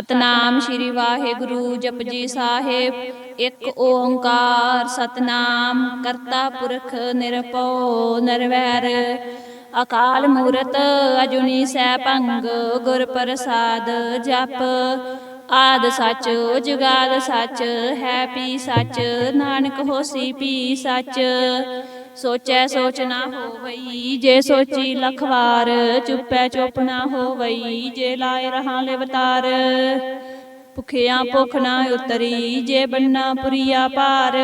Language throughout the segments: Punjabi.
ਸਤਨਾਮ ਸ੍ਰੀ ਵਾਹਿਗੁਰੂ ਜਪਜੀ ਸਾਹਿਬ। ਇੱਕ ਓੰਕਾਰ ਸਤਨਾਮ, ਕਰਤਾ ਪੁਰਖ ਨਿਰਭਉ ਨਿਰਵੈਰ। ਅਕਾਲ ਮੂਰਤ ਅਜੁਨੀ ਸੈਭੰਗ, ਗੁਰ ਪ੍ਰਸਾਦ ਜਪ। ਆਦ ਸੱਚ, ਜੁਗਾਦ ਸੱਚ, ਹੈ ਪੀ ਸੱਚ, ਨਾਨਕ ਹੋਸੀ ਪੀ ਸੱਚ। ਸੋਚੈ ਸੋਚ ਨਾ ਹੋਵਈ, ਜੇ ਸੋਚੀ ਲਖਵਾਰ, ਚੁੱਪੈ ਚੁੱਪ ਨਾ ਹੋਵਈ, ਜੇ ਲਾਏ ਰਹਾ ਲਿਵਤਾਰ। ਭੁਖਿਆ ਭੁਖ ਨਾ ਉਤਰੀ, ਜੇ ਬੰਨਾ ਪੁਰੀਆ ਪਾਰ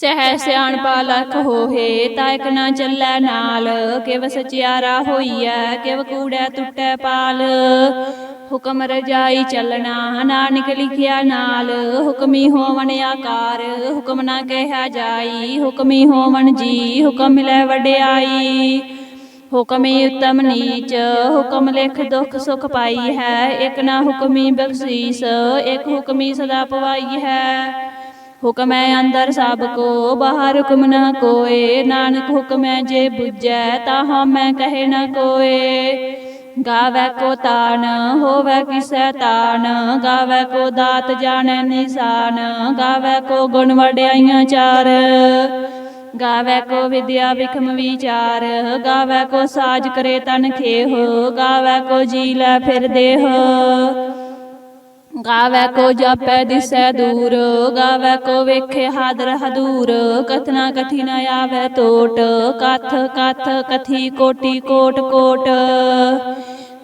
ਸਹਿ ਸਿਆਣਪਾ ਲਖ ਹੋਏ ਤਾਇਕ ਨਾ ਚੱਲੈ ਨਾਲ। ਕਿਵ ਸਚਿਆਰਾ ਹੋਈਐ, ਕਿਵ ਕੂੜੈ ਟੁੱਟੈ ਪਾਲ। ਹੁਕਮ ਰਜਾਈ ਚੱਲਣਾ, ਨਾਨਕ ਲਿਖਿਆ ਨਾਲ। ਹੁਕਮੀ ਹੋਵਣ ਆਕਾਰ, ਹੁਕਮ ਨਾ ਕਹਿਆ ਜਾਈ। ਹੁਕਮੀ ਹੋਵਣ ਜੀ, ਹੁਕਮ ਮਿਲੈ ਵਡਿਆਈ। ਹੁਕਮੀ ਉਤਮ ਨੀਚ, ਹੁਕਮ ਲਿਖ ਦੁਖ ਸੁਖ ਪਾਈ ਹੈ, ਇਕ ਨਾ ਹੁਕਮੀ ਬਖਸ਼ੀਸ, ਇਕ ਹੁਕਮੀ ਸਦਾ ਪਵਾਈ ਹੈ। ਹੁਕਮ ਹੈ ਅੰਦਰ ਸਭ ਕੋ, ਬਾਹਰ ਹੁਕਮ ਨਾ ਕੋਏ, ਨਾਨਕ ਹੁਕਮ ਹੈ ਜੇ ਬੁਝੈ ਤਾ ਹਮੈ ਕਹੇ ਨਾ ਕੋਏ। ਗਾਵੇ ਕੋ ਤਾਨ, ਹੋਵੇ ਕਿਸੈ ਤਾਨ, ਗਾਵੇ ਕੋ ਦਾਤ ਜਾਣੈ ਨਿਸ਼ਾਨ, ਗਾਵੇ ਕੋ ਗੁਣ ਵਡਿਆਈਆਂ ਚਾਰ। ਗਾਵੇ ਕੋ ਵਿਦਿਆ ਵਿਖਮ ਵਿਚਾਰ, ਗਾਵੇ ਕੋ ਸਾਜ ਕਰੇ ਤਨ ਖੇਹ, ਗਾਵੇ ਕੋ ਜੀ ਲੈ ਫਿਰ ਦੇਹ। ਗਾਵੇ ਕੋ ਜਾਪੈ ਦਿਸੈ ਦੂਰ, ਗਾਵੇ ਕੋ ਵੇਖੇ ਹਾਦਰ ਹਦੂਰ, ਕਥਨਾ ਕਥੀ ਨ ਆਵੇ ਟੋਟ ਕਥ ਕਥ ਕਥੀ ਕੋਟੀ ਕੋਟ ਕੋਟ।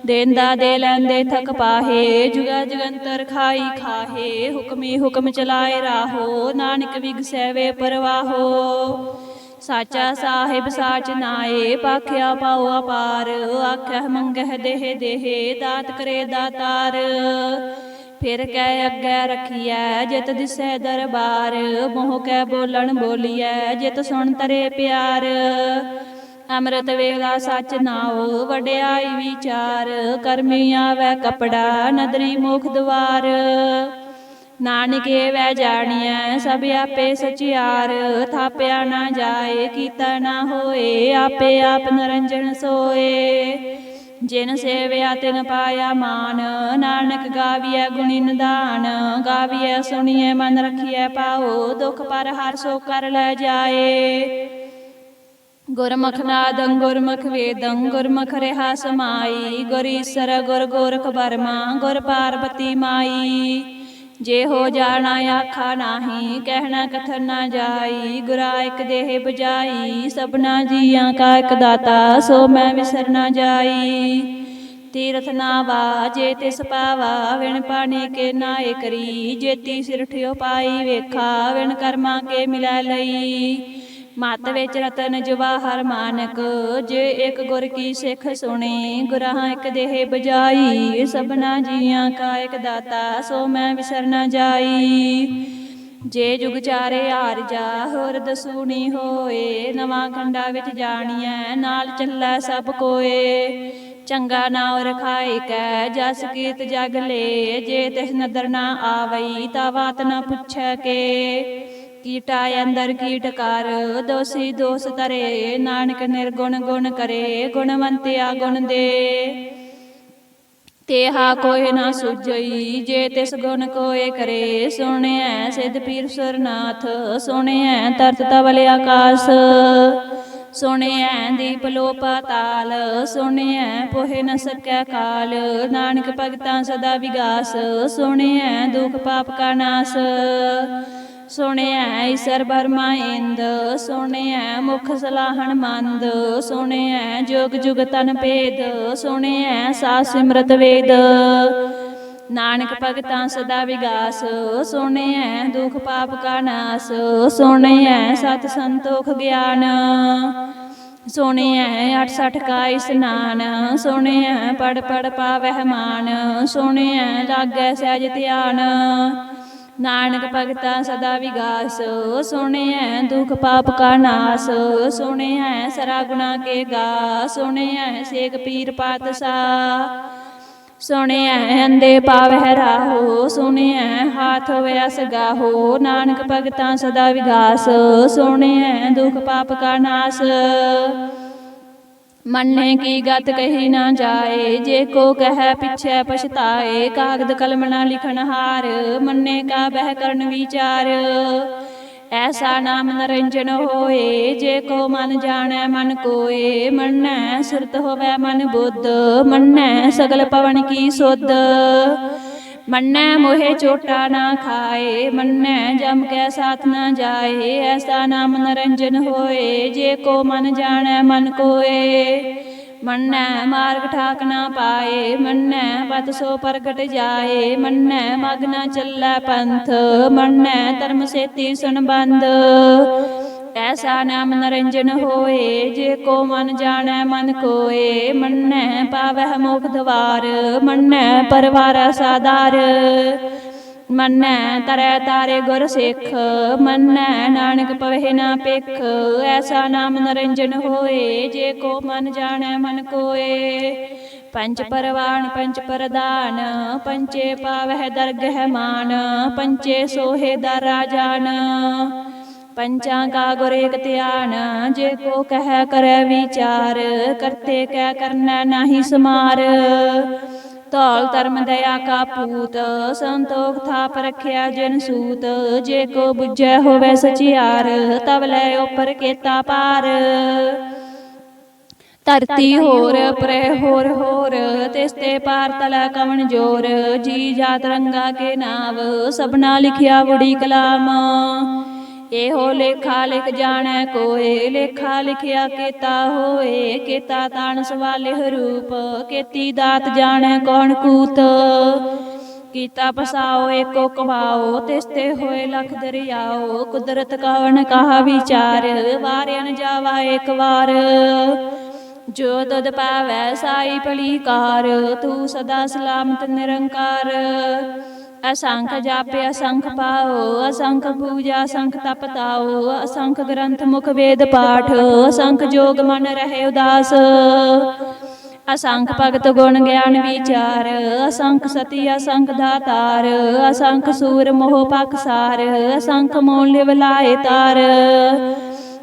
ਦੇਂਦਾ ਦੇ ਲੈਂਦੇ ਥਕ ਪਾਹੇ, ਜੁਗਾ ਜਗੰਤਰ ਖਾਈ ਖਾਹੇ, ਹੁਕਮੀ ਹੁਕਮ ਚਲਾਏ ਰਾਹੋ, ਨਾਨਕ ਵਿਗਸੈਵੇ ਪਰਵਾਹੋ। ਸਾਚਾ ਸਾਹਿਬ ਸਾਚ ਨਾਏ, ਪਾਖਿਆ ਪਾਉ ਅਪਾਰ, ਆਖਹਿ ਮੰਗਹਿ ਦੇਹ ਦੇਹ, ਦਾਤ ਕਰੇ ਦਾਤਾਰ। ਫਿਰ ਕੈ ਅੱਗੇ ਰਖੀਐ, ਜਿਤ ਦਿਸੈ ਦਰਬਾਰ, ਮੋਹ ਕੈ ਬੋਲਣ ਬੋਲੀਐ, ਜਿਤ ਸੁਣ ਤਰੇ ਪਿਆਰ। ਅੰਮ੍ਰਿਤ ਵੇਲਾ ਸੱਚ ਨਾਉ ਵਡਿਆਈ ਵਿਚਾਰ। ਕਰਮੀ ਆਵੈ ਕਪੜਾ, ਨਦਰੀ ਮੁਖ ਦਵਾਰ। ਨਾਨਕੇ ਵੈ ਜਾਣੀਐ, ਸਭ ਆਪੇ ਸਚਿਆਰ। ਥਾਪਿਆ ਨਾ ਜਾਏ, ਕੀਤਾ ਨਾ ਹੋਏ, ਆਪੇ ਆਪ ਨਰੰਜਨ ਸੋਏ। ਜਿਨ ਸੇਵਿਆ, ਤਿਨ ਪਾਇਆ ਮਾਨ। ਨਾਨਕ ਗਾਵੀਐ ਗੁਣੀ ਨਿਧਾਨ ਗਾਵੀਐ, ਸੁਣੀਐ, ਮਨ ਰਖੀਐ ਪਾਓ ਦੁਖ ਪਰ ਹਰ ਸੋ ਕਰ ਲੈ ਜਾਏ। ਗੁਰਮੁਖ ਨਾਦੰ ਗੁਰਮੁਖ ਵੇਦੰ, ਗੁਰਮੁਖ ਰਹਾ ਸਮਾਈ ਗੁਰ ਈਸਰ, ਗੁਰ ਗੋਰਖ ਬਰਮਾ ਗੁਰ ਪਾਰਬਤੀ ਮਾਈ। ਜੇ ਹੋ ਜਾਣਾ ਆਖਾ ਨਾਹੀ ਕਹਿਣਾ ਕਥਨ ਨਾ ਜਾਈ। ਗੁਰਾ ਇਕ ਦੇਹ ਬਜਾਈ ਸਭਨਾ ਜੀਆਂ ਕਾ ਇਕ ਦਾਤਾ, ਸੋ ਮੈਂ ਵਿਸਰ ਨਾ ਜਾਈ। ਤੀਰਥ ਨਾ ਵਾਜੇ ਤਿਸ ਪਾਵਾ, ਵਿਣ ਪਾਣੀ ਕੇ ਨਾਏ ਕਰੀ ਜੇਤੀ ਸਿਰ ਠਿਓ ਪਾਈ ਵੇਖਾ, ਵਿਣ ਕਰਮਾ ਕੇ ਮਿਲੈ ਲਈ। ਮਤ ਵਿੱਚ ਰਤਨ ਜਵਾਹਰ ਮਾਨਕ, ਜੇ ਇੱਕ ਗੁਰ ਕੀ ਸਿੱਖ ਸੁਣੇ ਗੁਰਾਂ ਇੱਕ ਦੇਹ ਬਜਾਈ ਸਭਨਾ ਜੀਆਂ ਕਾ ਇੱਕ ਦਾਤਾ, ਸੋ ਮੈਂ ਵਿਸਰ ਨਾ ਜਾਈ। ਜੇ ਜੁਗ ਚਾਰੇ ਆਰਜਾ ਹੋਰ ਦਸੂਣੀ ਹੋਏ, ਨਵਾਂ ਖੰਡਾ ਵਿੱਚ ਜਾਣੀਐ, ਨਾਲ ਚੱਲੈ ਸਭ ਕੋਏ। ਚੰਗਾ ਨਾਉ ਰਖਾਇ ਕੈ, ਜਸ ਕੀਤ ਜਗ ਲੇ, ਜੇ ਤਿਸ ਨਦਰ ਨਾ ਆਵਈ, ਤਾ ਵਾਤ ਨਾ ਪੁੱਛੈ ਕੇ। ਕੀਟਾ ਅੰਦਰ ਕੀਟ ਕਰ, ਦੋਸੀ ਦੋਸ ਤਰੇ, ਨਾਨਕ ਨਿਰਗੁਣ ਗੁਣ ਕਰੇ, ਗੁਣਵੰਤਿਆ ਗੁਣ ਦੇ। ਤੇਹਾ ਕੋਇ ਨਾ ਸੁਜਈ ਜੇ ਤਿਸ ਗੁਣ ਕੋਏ ਕਰੇ, ਸੁਣਿਐ ਸਿਧ ਪੀਰ ਸੁਰਨਾਥ, ਸੁਣਿਐ ਤਰਤ ਤਵਲ ਆਕਾਸ। ਸੁਣਿਐ ਦੀਪ ਲੋ ਪਾਤਾਲ ਸੁਣਿਐ ਪੋਹਿ ਨ ਸਕੈ ਕਾਲ, ਨਾਨਕ ਭਗਤਾਂ ਸਦਾ ਵਿਗਾਸ, ਸੁਣਿਐ ਦੁਖ ਪਾਪ ਕਾ ਨਾਸ। ਸੁਣਿਐ ਈਸਰ ਬਰਮਾ ਇੰਦ, ਸੁਣਿਐ ਮੁਖ ਸਲਾਹਣ ਮੰਦ, ਸੁਣਿਐ ਜੁਗ ਜੁਗ ਤਨ ਭੇਦ, ਸੁਣਿਐ ਸਾ ਸਿਮਰਤ ਵੇਦ। ਨਾਨਕ ਭਗਤਾਂ ਸਦਾ ਵਿਗਾਸ, ਸੁਣਿਐ ਦੁਖ ਪਾਪ ਕਾ ਨਾਸ, ਸੁਣਿਐ ਸਤ ਸੰਤੋਖ ਗਿਆਨ। ਸੁਣਿਐ 68 ਕਾ ਇਸਨਾਨ, ਸੁਣਿਐ ਪੜ ਪੜ ਪਾਵਹਿ ਮਾਨ, ਸੁਣਿਐ ਲਾਗੈ ਸਹਿਜ ਧਿਆਨ। ਨਾਨਕ ਭਗਤਾ ਸਦਾ ਵਿਗਾਸ, ਸੁਣਿਐ ਦੁਖ ਪਾਪ ਕਾ ਨਾਸ, ਸੁਣਿਐ ਸਰਾ ਗੁਣਾ ਕੇ ਗਾ ਸੁਣਿਐ ਸੇਖ ਪੀਰ ਪਾਤਸਾ ਸੁਣਿਐ ਅੰਦੇ ਪਾਵਹਿ ਰਾਹੋ, ਸੁਣਿਐ ਹਾਥ ਹੋਇਆ ਸਗਾਹੋ ਨਾਨਕ ਭਗਤਾ ਸਦਾ ਵਿਗਾਸ, ਸੁਣਿਐ ਦੁਖ ਪਾਪ ਕਾ ਨਾਸ। ਮੰਨੇ ਕੀ ਗਤ ਕਹੀ ਨਾ ਜਾਏ, ਜੇ ਕੋ ਕਹੈ ਪਿਛੈ ਪਛਤਾਏ, ਕਾਗਦ ਕਲਮ ਨਾ ਲਿਖਣ ਹਾਰ, ਮੰਨੇ ਕਾ ਬਹਿ ਕਰਨ ਵਿਚਾਰ। ਐਸਾ ਨਾਮ ਨਰੰਜਨ ਹੋਏ, ਜੇ ਕੋ ਮਨ ਜਾਣੈ ਮਨ ਕੋਏ, ਮੰਨੈ ਸੁਰਤ ਹੋਵੈ ਮਨ ਬੁੱਧ, ਮੰਨੈ ਸਗਲ ਪਵਨ ਕੀ ਸੁਧ। ਮੰਨੈ ਮੋਹਿ ਚੋਟਾ ਨਾ ਖਾਏ, ਮੰਨੈ ਜਮ ਕੈ ਸਾਥ ਨਾ ਜਾਏ, ਐਸਾ ਨਾਮ ਨਰੰਜਨ ਹੋਏ, ਜੇ ਕੋ ਮਨ ਜਾਣੈ ਮਨ ਕੋਏ। ਮੰਨੈ ਮਾਰਗ ਠਾਕ ਨਾ ਪਾਏ, ਮੰਨੈ ਪਤ ਸੋ ਪ੍ਰਗਟ ਜਾਏ, ਮੰਨੈ ਮਗ ਨਾ ਚੱਲੈ ਪੰਥ, ਮੰਨੈ ਧਰਮ ਸੇਤੀ ਸੁਨ ਐਸਾ ਨਾਮ ਨਰੰਜਨ ਹੋਏ, ਜੇ ਕੋ ਮਨ ਜਾਣੈ, ਮਨ ਕੋਏ। ਮੰਨੈ ਪਾਵਹਿ ਮੋਖ ਦਵਾਰ, ਮੰਨੈ ਪਰਵਾਰ ਸਾਦਾਰ। ਮੰਨੈ ਤਰੈ ਤਾਰੇ ਗੁਰ ਸਿੱਖ, ਮੰਨੈ ਨਾਨਕ ਪਵਹਿ ਨਾ ਪਿਖ ਐਸਾ ਨਾਮ ਨਰੰਜਨ ਹੋਏ, ਜੇ ਕੋ ਮਨ ਜਾਣੈ, ਮਨ ਕੋਏ। ਪੰਚ ਪਰਵਾਨ ਪੰਚ ਪਰਦਾਨ ਪੰਚੇ ਪਾਵਹਿ ਦਰਗਹਿ ਮਾਨ ਪੰਚੇ ਸੋਹੇ ਦਰ ਰਾਜਾਨ। ਪੰਚਾਂ ਕਾ ਗੁਰ ਏਕ ਧਿਆਨ, ਜੇ ਕੋ ਕਹਿ ਕਰੈ ਵਿਚਾਰ, ਕਰਤੇ ਕਹਿ ਕਰਨਾ ਨਾਹੀ ਸਮਾਰ। ਧੌਲ ਧਰਮ ਦਇਆ ਕਾ ਪੂਤ, ਸੰਤੋਖ ਥਾਪ ਰਖਿਆ ਜਨ ਸੂਤ, ਜੇ ਕੋ ਬੁਝੈ ਹੋਵੇ ਸਚਿਆਰ ਤਬ ਲੈ ਉਪਰ ਕੇਤਾ ਪਾਰ। ਧਰਤੀ ਹੋਰ, ਪਰੇ ਹੋਰ ਹੋਰ, ਤਿਸ ਤੇ ਪਾਰ ਤਲਾ ਕਵਣ ਜੋਰ, ਜੀ ਜਾਤ ਰੰਗਾ ਕੇ ਨਾਵ, ਸਭਨਾ ਲਿਖਿਆ ਬੁੜੀ ਕਲਾਮ। ਇਹੋ ਲੇਖਾ ਲਿਖ ਜਾਣੈ, ਕੋਏ ਲੇਖਾ ਲਿਖਿਆ ਕੀਤਾ ਹੋਏ, ਕੀਤਾ ਤਾਣ ਸਵਾਲੇ ਰੂਪ, ਕੀਤੀ ਦਾਤ ਜਾਣੈ ਕੌਣ ਕੂਤ। ਕੀਤਾ ਪਸਾਓ ਏਕੋ ਕਵਾਓ ਤਿਸ ਤੇ ਹੋਏ ਲਖ ਦਰਿਆਓ, ਕੁਦਰਤ ਕਵਣ ਕਹਾ ਵਿਚਾਰ ਵਾਰਿਆਨ ਜਾਵਾ ਏਕ ਵਾਰ। ਜੋ ਤਦ ਪਾਵੈ, ਸਾਈ ਭਲੀਕਾਰ ਤੂੰ ਸਦਾ ਸਲਾਮਤ ਨਿਰੰਕਾਰ। ਅਸੰਖ ਜਾਪੇ ਅਸੰਖ ਪਾਓ ਅਸੰਖ ਪੂਜਾ ਅਸੰਖ ਤਪ ਤਾਓ ਅਸੰਖ ਗ੍ਰੰਥ ਮੁਖ ਵੇਦ ਪਾਠ ਅਸੰਖ ਜੋਗ ਮਨ ਰਹੇ ਉਦਾਸ ਅਸੰਖ ਭਗਤ ਗੁਣ ਗਿਆਨ ਵਿਚਾਰ ਅਸੰਖ ਸਤੀ ਅਸੰਖ ਦਾਤਾਰ ਅਸੰਖ ਸੂਰ ਮੋਹ ਪਖਸਾਰ ਅਸੰਖ ਮੋਲ ਲਿਵ ਲਾਏ ਤਾਰ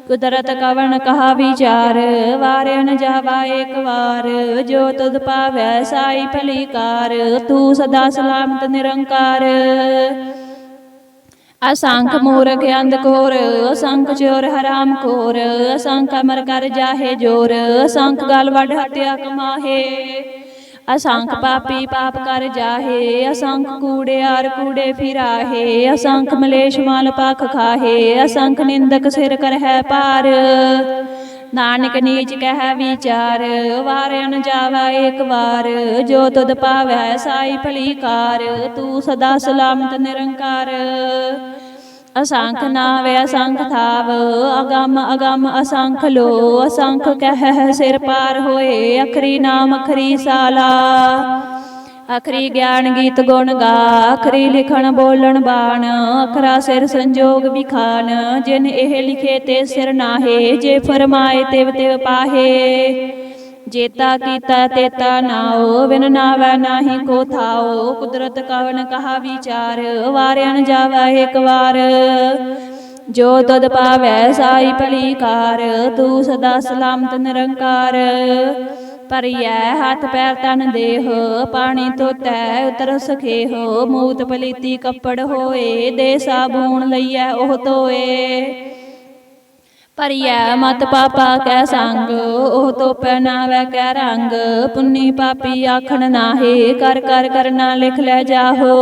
ਕੁਦਰਤ ਕਵਣ ਕਹਾ ਵਿਚਾਰ ਵਾਰਿਆ ਜਾਵਾ ਏਕ ਵਾਰ, ਜੋ ਤੁਧ ਪਾਵੈ ਸਾਈ ਭਲੀਕਾਰ, ਤੂੰ ਸਦਾ ਸਲਾਮਤ ਨਿਰੰਕਾਰ। ਅਸੰਖ ਮੂਰਖ ਅੰਧ ਕੋਰ, ਅਸੰਖ ਚੋਰ ਹਰਾਮ ਕੋਰ, ਅਸੰਖ ਅਮਰ ਕਰ ਜਾਹੇ ਜੋਰ, ਅਸੰਖ ਗਲ ਵੱਡ ਹਤਿਆ ਕਮਾਹੇ। ਅਸੰਖ ਪਾਪੀ ਪਾਪ ਕਰ ਜਾਹੇ ਅਸੰਖ ਕੂੜਿਆਰ ਕੂੜੇ ਫਿਰਾਹੇ ਅਸੰਖ ਮਲੇਸ਼ ਮਾਲ ਪਖ ਖਾਹੇ ਅਸੰਖ ਨਿੰਦਕ ਸਿਰ ਕਰਹਿ ਪਾਰ। ਨਾਨਕ ਨੀਚ ਕਹਿ ਵਿਚਾਰ ਵਾਰਿਆਨ ਜਾਵਾ ਏਕ ਵਾਰ। ਜੋ ਤੁਧ ਪਾਵੈ ਸਾਈ ਭਲੀਕਾਰ। ਤੂੰ ਸਦਾ ਸਲਾਮਤ ਨਿਰੰਕਾਰ। ਅਸੰਖ ਨਾਵ ਅਸੰਖ ਥਾਵ ਅਗੰਮ ਅਗੰਮ ਅਸੰਖ ਲੋ ਅਸੰਖ ਕਹਿ ਸਿਰ ਪਾਰ ਹੋਏ ਅਖਰੀ ਨਾਮ ਅਖਰੀ ਸਾਲਾ। ਅਖਰੀ ਗਿਆਨ ਗੀਤ ਗੁਣ ਗਾ ਅਖਰੀ ਲਿਖਣ ਬੋਲਣ ਬਾਣ ਅਖਰਾ ਸਿਰ ਸੰਜੋਗ ਵਿਖਾਨ ਜਿਨ ਇਹ ਲਿਖੇ ਤੇ ਸਿਰ ਨਾਹੇ ਜੇ ਫਰਮਾਏ ਤਿਵ ਤਿਵ ਪਾਹੇ। ਜੇਤਾ ਕੀਤਾ ਤੇਤਾ ਨਾਓ ਬਿਨ ਨਾਵੈ ਨਾਹੀ ਕੋ ਥਾਓ। ਕੁਦਰਤ ਕਵਨ ਕਹਾ ਵਿਚਾਰ, ਵਾਰਿਆ ਨ ਜਾਵੈ ਇੱਕ ਵਾਰ। ਜੋ ਤਦ ਪਾਵੈ ਸਾਈ ਭਲੀਕਾਰ, ਤੂੰ ਸਦਾ ਸਲਾਮਤ ਨਿਰੰਕਾਰ। ਪਰਿਐ ਹੱਥ ਪੈਰ ਤਨ ਦੇਹ, ਪਾਣੀ ਧੋਤੈ ਉਤਰ ਸਖੇਹ। ਮੂਤ ਪਲੀਤੀ ਕੱਪੜ ਹੋਏ, ਦੇ ਸਾਬੂਨ ਲਈਐ ਉਹ ਧੋਏ। ਪਰਿਐ ਮਤ ਪਾਪਾ ਕੈ ਸੰਗ, ਉਹ ਤੋ ਪਹਿਨਾਵੈ ਕੈ ਰੰਗ। ਪੁੰਨੀ ਪਾਪੀ ਆਖਣ ਨਾਹੀ, ਕਰ ਕਰ ਕਰਨਾ ਲਿਖ ਲੈ ਜਾਹੋ।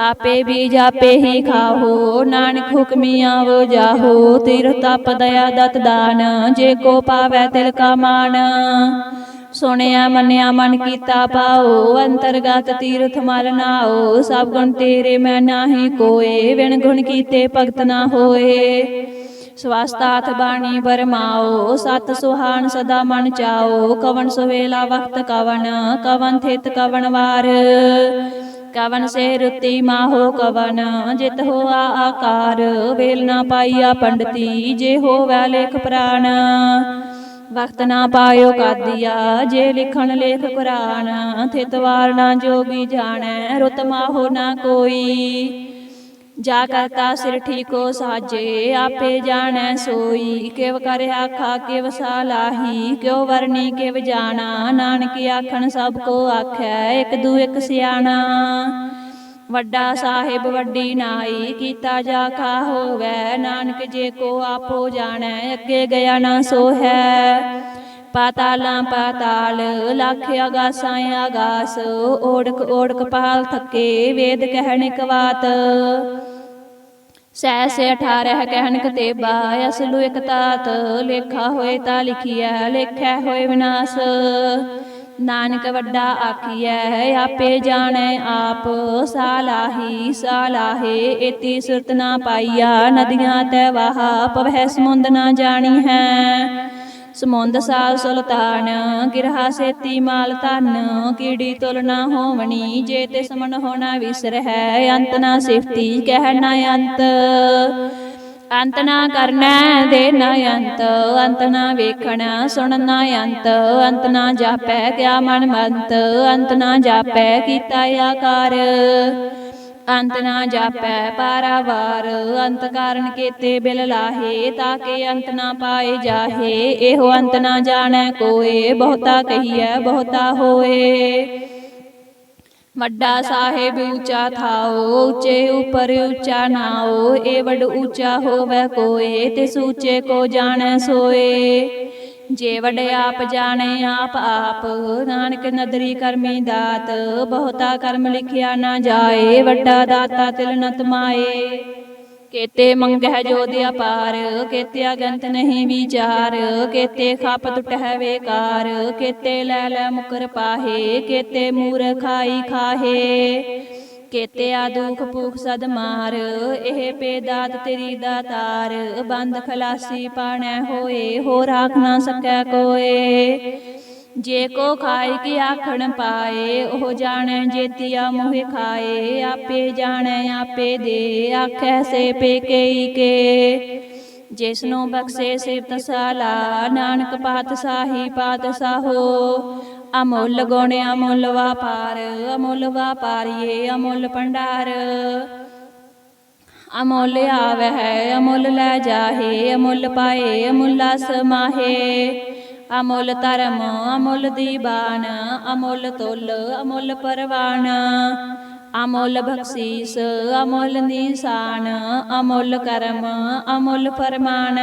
ਆਪੇ ਬੀਜ ਆਪੇ ਹੀ ਖਾਹੋ, ਨਾਨਕ ਹੁਕਮੀ ਆਵੋ ਜਾਹੋ। ਤੀਰ ਤਪ ਦਇਆ ਦਤ ਦਾਨ, ਜੇ ਕੋ ਪਾਵੈ ਤਿਲ ਕਾ ਮਾਨ ਸੁਣਿਆ ਮੰਨਿਆ ਮਨ ਕੀਤਾ ਪਾਓ ਅੰਤਰਗਤ ਤੀਰਥ ਮਲ ਨਾਓ ਸਭ ਗੁਣ ਤੇਰੇ ਮੈਂ ਨਾਹੀ ਕੋਏ ਵਿਣ ਗੁਣ ਕੀਤੇ ਭਗਤ ਨਾ ਹੋਏ। ਸਵਾਸਤਾਥ ਬਾਣੀ ਬਰਮਾਓ ਸਤ ਸੁਹਾਨ ਸਦਾ ਮਨ ਚਾਓ ਕਵਨ ਸੁਵੇਲਾ ਵਕਤ ਕਵਨ ਕਵਨ ਥਿਤ ਕਵਨ ਵਾਰ। ਕਵਨ ਸੇ ਰੁਤੀ ਮਾਹੋ ਕਵਨ ਜਿਤ ਹੋਆ ਆਕਾਰ। ਵੇਲ ਨਾ ਪਾਈਆ ਪੰਡਤੀ, ਜੇ ਹੋਵੈ ਲੇਖ ਪ੍ਰਾਨ ਵਕਤ ਨਾ ਪਾਇਓ ਕਾਦੀਆ, ਜੇ ਲਿਖਣ ਲੇਖ ਕੁਰਾਨ। ਥਿਤ ਵਾਰ ਨਾ ਜੋਗੀ ਜਾਣੈ, ਰੁਤ ਮਾਹੋ ਨਾ ਕੋਈ। ਜਾ ਕਰਤਾ ਸਿਰ ਠੀਕੋ, ਸਾਜੇ ਆਪੇ ਜਾਣੈ ਸੋਈ। ਕਿਵ ਕਰ ਆਖਾ, ਕਿਵ ਸਾਲਾਹੀ ਕਿਉ ਵਰਨੀ, ਕਿਵ ਜਾਣਾ। ਨਾਨਕ ਆਖਣ, ਸਭ ਕੋ ਆਖੈ, ਇਕ ਦੂ ਇੱਕ ਸਿਆਣਾ। ਵੱਡਾ ਸਾਹਿਬ, ਵੱਡੀ ਨਾਈ, ਕੀਤਾ ਜਾ ਕਾ ਹੋਵੈ। ਨਾਨਕ ਜੇ ਕੋ ਆਪੋ ਜਾਣੈ, ਅੱਗੇ ਗਿਆ ਨਾ ਸੋ ਹੈ ਪਾਤਾਲਾਂ ਪਾਤਾਲ, ਲੱਖ ਆਗਾਸਾਂ ਆਗਾਸ ਓੜਕ ਓੜਕ ਪਾਲ ਥੱਕੇ, ਵੇਦ ਕਹਿਣ ਕਵਾਤ ਸੈ ਸੇ 18 ਕਹਿਣ ਕਤੇਬਾ, ਅਸਲੂ ਇਕ ਤਾਤ, ਲੇਖਾ ਹੋਏ ਤਾਂ ਲਿਖੀਐ ਲੇਖਿਆ ਹੋਏ ਵਿਨਾਸ਼। ਨਾਨਕ ਵੱਡਾ ਆਖੀਐ, ਆਪੇ ਜਾਣੈ ਆਪ, ਸਾਲਾਹੀ ਸਾਲਾਹੇ ਇਤੀ ਸੁਰਤ ਨਾ ਪਾਈਆ, ਨਦੀਆਂ ਤੈ ਵਾਹਾ, ਪਵਹਿ ਸਮੁੰਦ ਨਾ ਜਾਣੀ ਹੈ ਸਮੁੰਦ ਸਾਲ ਸੁਲਤਾਨ, ਗਿਰਹਾ ਸੇਤੀ ਮਾਲ ਧਨ, ਕੀੜੀ ਤੁਲ ਨਾ ਹੋਵਣੀ, ਜੇ ਤੇ ਸਮਨ ਹੋਣਾ ਵਿਸਰ ਅੰਤ ਨਾ ਸਿਫਤੀ ਕਹਿ ਨਾ ਅੰਤ। ਅੰਤ ਨਾ ਕਰਨਾ, ਦੇ ਨਾ ਅੰਤ ਅੰਤ ਨਾ ਵੇਖਣਾ, ਸੁਣ ਨਾ ਅੰਤ ਅੰਤ ਨਾ ਜਾਪੈ ਕਿਆ ਮਨ ਮੰਤ, ਅੰਤ ਨਾ ਜਾਪੈ ਕੀਤਾ ਆਕਾਰ। ਅੰਤ ਨਾ ਜਾਪੈ ਪਾਰਾਵਾਰ। ਅੰਤ ਕਾਰਨ ਕੀਤੇ ਬਿਲ ਲਾਹੇ ਤਾਂ ਕਿ ਅੰਤ ਨਾ ਪਾਏ ਜਾਹੇ। ਇਹੋ ਅੰਤ ਨਾ ਜਾਣੈ ਕੋਏ ਬਹੁਤਾ ਕਹੀਐ ਬਹੁਤਾ ਹੋਏ। ਵੱਡਾ ਸਾਹਿਬ ਉੱਚਾ ਥਾਓ ਉੱਚੇ ਉਪਰ ਉੱਚਾ ਨਾਓ। ਏ ਵੱਡ ਉੱਚਾ ਹੋਵੇ ਕੋਏ ਤਿਸ ਉੱਚੇ ਕੋ ਜਾਣੈ ਸੋਏ। ਜੇ ਵਡੇ ਆਪ ਜਾਣੇ, ਆਪ ਆਪ। ਨਾਨਕ ਨਦਰੀ ਕਰਮੀ ਦਾਤ, ਬਹੁਤਾ ਕਰਮ ਲਿਖਿਆ ਨਾ ਜਾਏ, ਵੱਡਾ ਦਾਤਾ ਤਿਲ ਨ ਤਮਾਏ। ਕੇਤੇ ਮੰਗਹਿ ਜੋਦ ਅਪਾਰ ਕੇਤੇ ਅਗੰਤ ਨਹੀਂ ਵਿਚਾਰ। ਕੇਤੇ ਖਪ ਟੁਟਹਿ ਵੇਕਾਰ, ਕੇਤੇ ਲੈ ਲੈ ਮੁਕਰ ਪਾਹੇ, ਕੇਤੇ ਮੂਰ ਖਾਈ ਖਾਹੇ। ਕੇਤੇ ਆ ਦੁਖ ਭੂਖ ਸਦ ਮਾਰ, ਇਹ ਪੇਦਾਤ ਤੇਰੀ ਦਾਤਾਰ, ਬੰਦ ਖਲਾਸੀ ਪਾਣੈ ਹੋਏ ਹੋ ਰਾਖ ਨਾ ਸਕੈ ਕੋਏ। ਜੇ ਕੋ ਖਾਏ ਕੀ ਆਖਣ ਪਾਏ, ਉਹ ਜਾਣੈ ਜੇਤੀਆ ਮੋਹਿ ਖਾਏ, ਆਪੇ ਜਾਣੈ ਆਪੇ ਦੇ, ਆਖੈ ਸੇ ਪੇਕਈ ਕੇ। ਜਿਸਨੂੰ ਬਖਸ਼ੇ ਸਿਫਤ ਸਾਲਾ, ਨਾਨਕ ਪਾਤ ਸਾਹੀ ਪਾਤ ਸਾਹੋ ਅਮੁੱਲ ਗੁਣ ਅਮੁੱਲ ਵਾਪਾਰ ਅਮੁੱਲ ਵਾਪਾਰੀਏ ਅਮੁੱਲ ਭੰਡਾਰ ਅਮੁੱਲ ਆਵਹਿ ਅਮੁੱਲ ਲੈ ਜਾਹੇ ਅਮੁੱਲ ਪਾਏ ਅਮੁੱਲਾ ਸਮਾਹੇ ਅਮੁੱਲ ਧਰਮ ਅਮੁੱਲ ਦੀਬਾਨ ਅਮੁੱਲ ਤੁਲ ਅਮੁੱਲ ਪਰਵਾਨ ਅਮੁੱਲ ਬਖਸ਼ੀਸ ਅਮੁੱਲ ਨਿਸ਼ਾਨ ਅਮੁੱਲ ਕਰਮ ਅਮੁੱਲ ਫਰਮਾਨ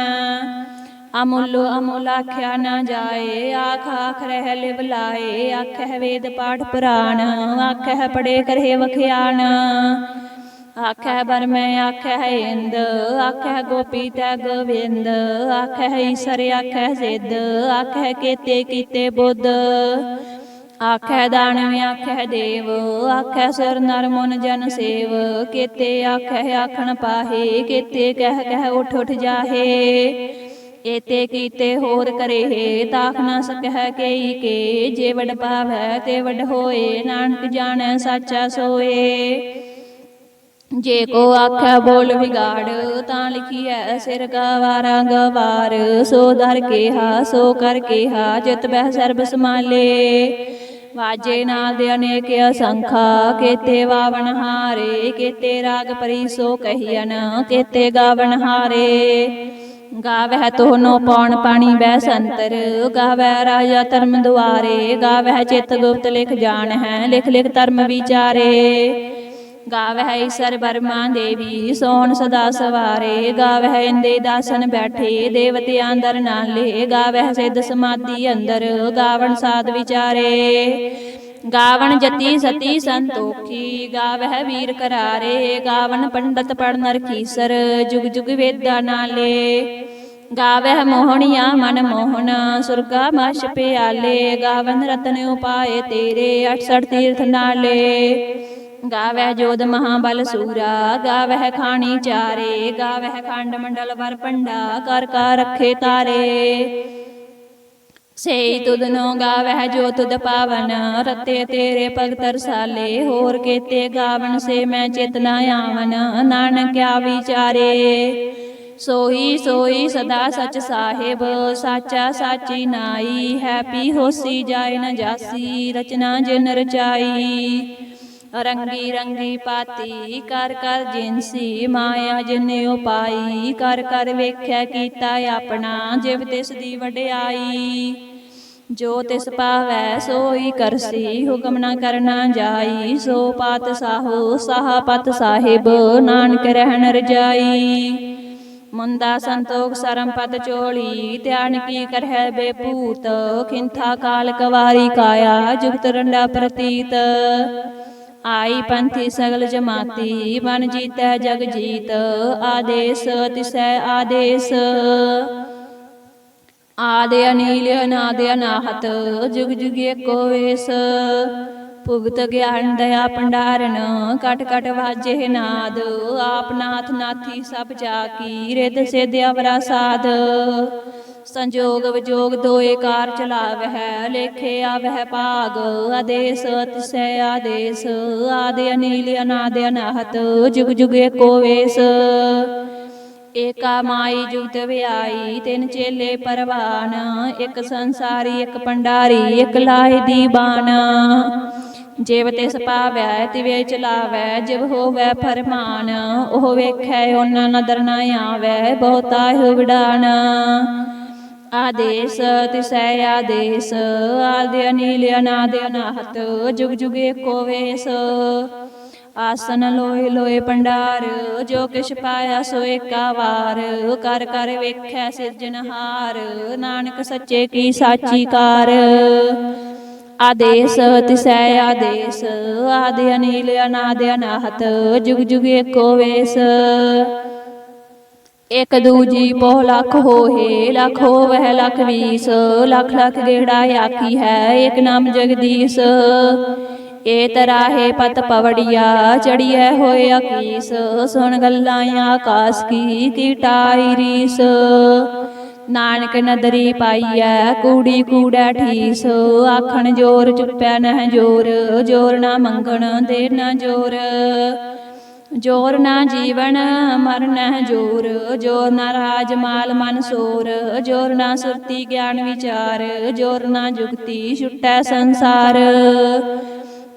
ਅਮੁੱਲ ਅਮੁੱਲ ਆਖਿਆ ਨਾ ਜਾਏ ਆਖ ਆਖ ਰਹਿ ਲਿਵ ਲਾਏ ਆਖਹਿ ਵੇਦ ਪਾਠ ਪੁਰਾਣ ਆਖਹਿ ਪੜੇ ਕਰਹਿ ਵਖਿਆਨ ਆਖੈ ਬਰਮੈ ਆਖੈ ਇੰਦ ਆਖੈ ਗੋਪੀ ਤੈ ਗੋਵਿੰਦ ਆਖੈ ਈਸਰ ਆਖੈ ਸਿੱਧ ਆਖੈ ਕੀਤੇ ਕੀਤੇ ਬੁੱਧ ਆਖੈ ਦਾਨਵ ਆਖੈ ਦੇਵ ਆਖੈ ਸੁਰ ਨਰ ਮਨ ਜਨ ਸੇਵ ਕੀਤੇ ਆਖੈ ਆਖਣ ਪਾਹੇ ਕੀਤੇ ਕਹਿ ਕਹਿ ਉਠ ਉਠ ਜਾਹੇ ਏਤੇ ਕੀਤੇ ਹੋਰ ਕਰੇ ਤਾਖ ਨਾ ਸਕਹਿ ਕੇਈ ਕੇ, ਜੇ ਵਡ ਪਾਵੈ ਤੇ ਵਡ ਹੋਏ, ਨਾਨਕ ਜਾਣੈ ਸਾਚਾ ਸੋਏ। ਜੇ ਕੋ ਆਖੈ ਬੋਲ ਵਿਗਾੜ, ਤਾਂ ਲਿਖੀ ਹੈ ਸਿਰ ਗਵਾਰਾਂ ਗਵਾਰ, ਸੋ ਦਰ ਕੇਹਾ, ਸੋ ਕਰ ਕੇਹਾ, ਜਿਤ ਬਹਿ ਸਰਬ ਸਮਾਲੇ। ਵਾਜੇ ਨਾਲ ਦੇ ਅਨੇਕ ਅਸੰਖਾ, ਕੇਤੇ ਵਾਵਣ ਹਾਰੇ, ਕੇਤੇ ਰਾਗ ਪਰੀ ਸੋ ਕਹੀਨ ਕੇਤੇ ਗਾਵਨ ਹਾਰੇ। ਗਾਵਹਿ ਤੋਨੋ ਪੌਣ ਪਾਣੀ ਬੈ ਸੰਤਰ, ਗਾਵਹਿ ਰਾਜਾ ਧਰਮ ਦੁਆਰੇ, ਗਾਵਹਿ ਚਿਤ ਗੁਪਤ ਲਿਖ ਜਾਣ ਹੈ ਲਿਖ ਲਿਖ ਧਰਮ ਵਿਚਾਰੇ। ਗਾਵਹਿ ਈਸਰ ਬਰਮਾ ਦੇਵੀ ਸੋਨ ਸਦਾ ਸਵਾਰੇ, ਗਾਵਹਿ ਇੰਦੇ ਦਾਸਨ ਬੈਠੇ, ਦੇਵਤਿਆਂ ਅੰਦਰ ਨਾਲੇ, ਗਾਵਹਿ ਸਿੱਧ ਸਮਾਧੀ ਅੰਦਰ, ਗਾਵਣ ਸਾਧ ਵਿਚਾਰੇ। ਗਾਵਣ ਜਤੀ ਸਤੀ ਸੰਤੋਖੀ ਗਾਵਹਿ ਵੀਰ ਕਰਾਰੇ ਗਾਵਣ ਪੰਡਤ ਪੜਨ ਰਖੀਸਰ ਜੁਗ ਜੁਗ ਵੇਦਾ ਨਾਲੇ। ਗਾਵਹਿ ਮੋਹਣੀਆ ਮਨ ਮੋਹਨ ਸੁਰਗਾ ਮਸ਼ ਪਿਆਲੇ ਗਾਵਨ ਰਤਨ ਉਪਾਏ ਤੇਰੇ 68 ਤੀਰਥ ਨਾਲੇ। ਗਾਵਹਿ ਜੋਧ ਮਹਾਬਲ ਸੂਰਾ ਗਾਵਹਿ ਖਾਣੀ ਚਾਰੇ ਗਾਵਹਿ ਖੰਡ ਮੰਡਲ ਵਰ ਪੰਡਾ ਕਰ ਕਾ ਰੱਖੇ ਤਾਰੇ। ਸੇਈ ਤੁਧਨੋ ਗਾਵਹਿ ਜੋ ਤੁਧ ਪਾਵਨ, ਰਤੇ ਤੇਰੇ ਭਗਤ ਰਸਾਲੇ, ਹੋਰ ਕੇਤੇ ਗਾਵਨ ਸੇ ਮੈਂ ਚੇਤਨਾ ਆਵਨ ਨਾਨਕਿਆ ਵਿਚਾਰੇ। ਸੋਈ ਸੋਈ ਸਦਾ ਸਚ ਸਾਹਿਬ, ਸਾਚਾ ਸਾਚੀ ਨਾਈ, ਹੈਪੀ ਹੋਸੀ ਜਾਏ ਨ ਜਾਸੀ, ਰਚਨਾ ਜਿਨ ਰਚਾਈ। ਰੰਗੀ ਰੰਗੀ ਪਾਤੀ, ਕਰ ਕਰ ਜਿਨਸੀ, ਮਾਇਆ ਜਿਨੇ ਉਪਾਈ, ਕਰ ਕਰ ਵੇਖਿਆ ਕੀਤਾ ਆਪਣਾ, ਜਿਵ ਤਿਸ ਦੀ ਵਡਿਆਈ। ਜੋ ਤਿਸ ਪਾਵੈ, ਸੋਈ ਕਰਸੀ ਹੁਕਮ ਨਾ ਕਰਨਾ ਜਾਈ। ਸੋ ਪਾਤ ਸਾਹੋ, ਸਾਹਾ ਪਤ ਸਾਹਿਬ, ਨਾਨਕ ਰਹਿਣ ਰਜਾਈ। ਮੁੰਦਾ ਸੰਤੋਖ ਸਰਮ ਪਤ ਚੋਲੀ, ਧਿਆਨ ਕੀ ਕਰਹਿ ਬੇਪੂਤ। ਖਿੰਥਾ ਕਾਲ ਕਵਾਰੀ ਕਾਇਆ, ਜੁਗਤ ਰੰਡਾ ਪ੍ਰਤੀਤ। ਆਈ ਪੰਥੀ ਸਗਲ ਜਮਾਤੀ ਬਨ ਜੀਤੈ ਜਗ ਜੀਤ। ਆਦੇਸ, ਤਿਸੈ ਆਦੇਸ। ਆਦਿ ਅਨੀਲ ਅਨਾਦਿ ਅਨਾਹਤ, ਜੁਗ ਜੁਗ ਏਕੋ ਵੇਸ। ਭੁਗਤ ਗਿਆਨ ਦਇਆ ਭੰਡਾਰਨ, ਕਟ ਕਟ ਵਾਜੇ ਨਾਦ। ਆਪ ਨਾਥ ਨਾਥੀ ਸਭ ਜਾ ਕੀ ਰਿਦ ਸਿਧ ਅਵਰਾ ਸਾਧ ਸੰਜੋਗ ਵਿਜੋਗ ਦੋਏ ਕਾਰ ਚਲਾਵਹਿ, ਲੇਖੇ ਆਵਹਿ ਭਾਗ। ਆਦੇਸ ਤਿਸੈ ਆਦੇਸ। ਆਦਿ ਅਨੀਲ ਅਨਾਦਿ ਅਨਾਹਤ, ਜੁਗ ਜੁਗ ਏਕੋ ਵੇਸ। ਏਕਾ ਮਾਈ ਜੁਗਤ ਵਿਆਈ ਤਿੰਨ ਚੇਲੇ ਪਰਵਾਨ, ਇੱਕ ਸੰਸਾਰੀ, ਇੱਕ ਪੰਡਾਰੀ, ਇੱਕ ਲਾਹੀ ਦੀ ਬਾਣ ਜਿਵ ਤਿਸ ਪਾਵੈ, ਤਿਵੇ ਚਲਾਵੈ, ਜਿਵ ਹੋਵੈ ਫਰਮਾਨ, ਉਹ ਵੇਖੈ, ਉਹਨਾਂ ਨਦਰ ਨਾ ਆਵੈ, ਬਹੁਤਾ ਹੀ ਵਿਡਾਨ ਆਦੇਸ, ਤਿਸੈ ਆਦੇਸ ਆਦਿ ਅਨੀਲ ਅਨਾਦ ਅਨਾਹਤ ਜੁਗ ਜੁਗ ਏਕੋ ਵੇਸ। ਆਸਨ ਲੋਏ ਲੋਏ ਪੰਡਾਰ ਜੋ ਕਿਛ ਪਾਇਆ ਸੋ ਏਕਾ ਵਾਰ, ਕਰ ਕਰ ਵੇਖੈ ਸਿਰਜਨਹਾਰ ਨਾਨਕ ਸੱਚੇ ਕੀ ਸਾਚੀ ਕਾਰ। ਆਦੇਸ ਤਿਸੈ ਆਦੇਸ, ਆਦਿ ਅਨੀਲ ਅਨਾਦ ਅਨਾਹਤ, ਜੁਗ ਜੁਗ ਏਕੋ ਵੇਸ। ਇਕ ਦੂਜੀ ਪੋ ਲੱਖ ਹੋਏ ਲੱਖ ਹੋਵਹਿ ਲੱਖ ਵੀਸ, ਲੱਖ ਲੱਖ ਗੇੜਾ ਆਖੀ ਹੈ ਇਕ ਨਾਮ ਜਗਦੀਸ਼। ਏ ਤਰਾਹੇ ਪਤ ਪਵੜੀਆ ਚੜੀਐ ਹੋਏ ਅਕੀਸ, ਸੁਣ ਗੱਲਾਂ ਆਕਾਸ ਕੀ ਕੀਟਾਈ ਰੀਸ। ਨਾਨਕ ਨਦਰੀ ਪਾਈਐ, ਕੂੜੀ ਕੂੜੈ ਠੀਸ। ਆਖਣ ਜੋਰ ਚੁੱਪੈ ਨਹਿ ਜੋਰ ਜੋਰ ਨਾ ਮੰਗਣ ਦੇ ਨਾ ਜੋਰ। ਜੋਰ ਨਾ ਜੀਵਨ ਮਰਨ ਜੋਰ ਜੋਰ ਨਾ ਰਾਜ ਮਾਲ ਮਨ ਸੋਰ, ਜੋਰ ਨਾ ਸੁਰਤੀ ਗਿਆਨ ਵਿਚਾਰ, ਜੋਰ ਨਾ ਜੁਗਤੀ ਛੁਟੈ ਸੰਸਾਰ।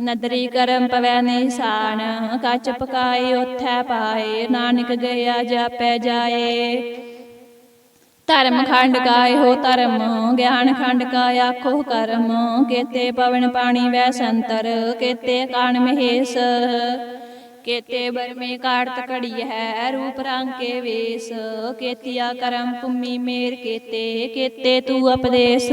ਨਦਰੀ ਕਰਮ ਪਵੈ ਨਿਸ਼ਾਨ ਕੱਚ ਪਕਾਏ ਉਥੈ ਪਾਏ, ਨਾਨਕ ਗਿਆ ਜਾਪੈ ਜਾਏ। ਧਰਮ ਖੰਡ ਕਾਇ ਹੋ ਧਰਮ, ਗਿਆਨ ਖੰਡ ਕਾ ਆਖੋ ਕਰਮ, ਕੇਤੇ ਪਵਨ ਪਾਣੀ ਵੈ ਸੰਤਰ, ਕੇਤੇ ਕਾਣ ਮਹੇਸ਼। ਕੇਤੇ ਬਰਮੇ ਕਾੜਤ ਘੜੀ ਹੈ ਰੂਪ ਰੰਗ ਕੇ ਵੇਸ। ਕੇਤੀਆ ਕਰਮ ਭੂਮੀ ਮੇਰ ਕੇਤੇ ਕੇਤੇ ਤੂੰ ਉਪਦੇਸ਼।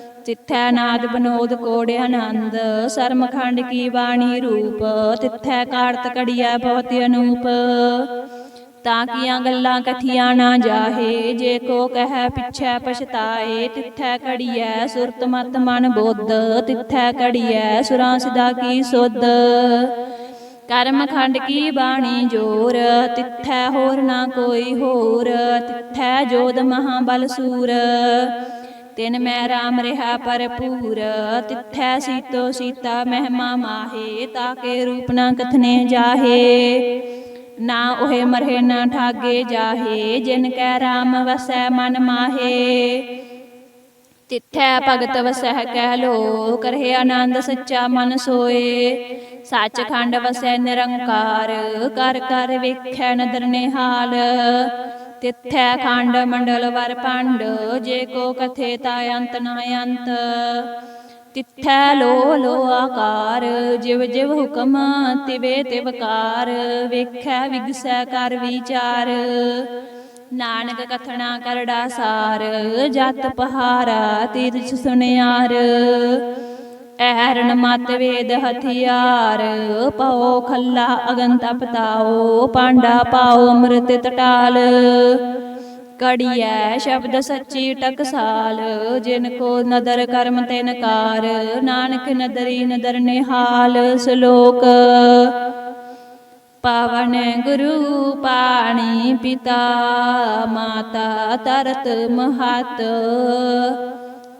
ਤਿੱਥੈ ਨਾਦ ਬਨੋਦ ਕੋੜ ਆਨੰਦ ਸਰਮ ਕੀ ਬਾਣੀ ਰੂਪ, ਤਿੱਥੈ ਕਾਰਤ ਕੜੀਐ ਬਹੁਤ ਅਨੂਪ। ਤਾਂ ਕੀਆਂ ਗੱਲਾਂ ਕਥੀਆਂ ਨਾ ਜਾਹੇ, ਜੇ ਕੋ ਕਹੈ ਪਿਛੈ ਪਛਤਾਏ, ਤਿੱਥੈ ਕੜੀਐ ਸੁਰਤ ਮਤ ਮਨ ਬੋਧ, ਤਿੱਥੈ ਕੜੀਐ ਸੁਰਾਂ ਸਿਦਾ ਕੀ ਸੁਧ। ਕਰਮ ਖੰਡ ਕੀ ਬਾਣੀ ਜੋਰ, ਤਿੱਥੈ ਹੋਰ ਨਾ ਕੋਈ ਹੋਰ, ਤਿੱਥੈ ਜੋਦ ਮਹਾਬਲ ਸੂਰ। ਤਿਨ ਮੈਂ ਰਾਮ ਰਹਾ ਭਰਪੂਰ, ਤਿੱਥੈ ਸੀਤੋ ਸੀਤਾ ਮਹਿਮਾ ਮਾਹੇ ਤਾਕੇ ਰੂਪ ਨਾ ਕਥਨੇ ਜਾਹੇ। ਨਾ ਉਹੇ ਮਰਹਿ ਨਾ ਠਾਗੇ ਜਾਹੇ, ਜਿਨ ਕੈ ਰਾਮ ਵਸੈ ਮਨ ਮਾਹੇ। ਤਿੱਥੈ ਭਗਤ ਵਸਹਿ ਕਹਿ ਲੋ ਕਰਹਿ ਆਨੰਦ ਸੱਚਾ ਮਨ ਸੋਏ। ਸੱਚਖੰਡ ਵਸੈ ਨਿਰੰਕਾਰ, ਕਰ ਕਰ ਵੇਖੈ ਨਦਰ ਨਿਹਾਲ। ਤਿੱਥੈ ਖੰਡ ਮੰਡਲ ਵਰ ਪੰਡ, ਜੇ ਕੋ ਕਥੇ ਤਾ ਅੰਤ ਨਾ ਅੰਤ। ਤਿੱਥੈ ਲੋ ਲੋ ਆਕਾਰ, ਜਿਵ ਜਿਵ ਹੁਕਮ ਤਿਵੇ ਤਿਵਕਾਰ ਵੇਖੈ ਵਿਗਸੈ ਕਰ ਵਿਚਾਰ। ਨਾਨਕ ਕਥਣਾ ਕਰੜਾ ਸਾਰ, ਜਤ ਪਹਾਰਾ, ਤੀਰਥ ਸੁਨਿਆਰ। ਐਰਨ ਮਤ ਵੇਦ ਹਥਿਆਰ। ਪਾਓ ਖੱਲਾ ਅਗਨ ਤਪਤਾਓ ਪਾਂਡਾ ਪਾਓ ਅੰਮ੍ਰਿਤ ਟਟਾਲ ਕੜੀਐ ਸ਼ਬਦ ਸੱਚੀ ਟਕਸਾਲ, ਜਿਨ ਕੋ ਨਦਰ ਕਰਮ ਤੇ ਨਕਾਰ ਨਾਨਕ ਨਦਰੀ ਨਦਰ ਨਿਹਾਲ ਸ਼ਲੋਕ। ਪਾਵਨ ਗੁਰੂ ਪਾਣੀ ਪਿਤਾ, ਮਾਤਾ ਤਰਤ ਮਹਤ।